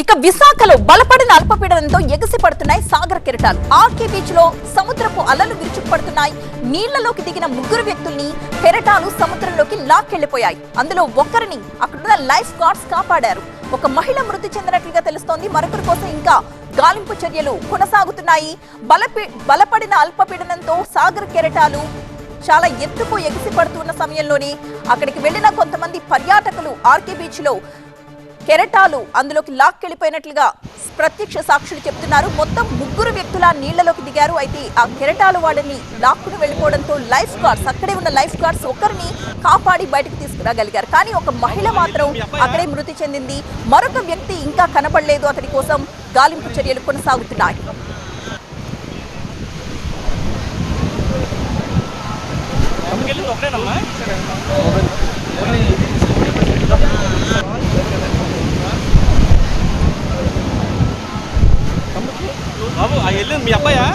ఇక విశాఖలో బలపడిన అల్పపీడనంతో ఎగసి పడుతున్నాయి సాగర కెరటాలు. ఆర్కే బీచ్లో సముద్రపు అలలు విరుచుకుపడుతున్నాయి. నీళ్ళలోకి దిగిన ముగ్గురు వ్యక్తుల్ని కెరటాలు సముద్రంలోకి లాక్కెళ్ళిపోయాయి అందులో ఒక్కరిని అక్కడున్న లైఫ్ గార్డ్స్ కాపాడారు. ఒక మహిళ మృతి చెందినట్లుగా తెలుస్తోంది. మరొకరి కోసం ఇంకా గాలింపు చర్యలు కొనసాగుతున్నాయి. బలపీ బలపడిన అల్పపీడనంతో సాగర్ కెరటాలు చాలా ఎత్తుకు ఎగిసి పడుతున్న సమయంలోనే అక్కడికి వెళ్ళిన కొంతమంది పర్యాటకులు ఆర్కే బీచ్లో కెరటాలు అందులోకి లాక్కెళ్ళిపోయినట్లుగా ప్రత్యక్ష సాక్షులు చెప్తున్నారు. మొత్తం ముగ్గురు వ్యక్తుల నీళ్ళలోకి దిగారు. అయితే ఆ కెరటాలు వాళ్ళని లాక్కుని వెళ్ళిపోవడంతో లైఫ్ గార్డ్స్ అక్కడే ఉన్న లైఫ్ గార్డ్స్ ఒకరిని కాపాడి బయటకు తీసుకురాగలిగారు. కానీ ఒక మహిళ మాత్రం అక్కడే మృతి చెందింది. మరొక వ్యక్తి ఇంకా కనపడలేదు. అతడి కోసం గాలింపు చర్యలు కొనసాగుతున్నాయి. ఒకటేనమ్మా బాబు ఆ వెళ్ళింది మీ అబ్బాయా?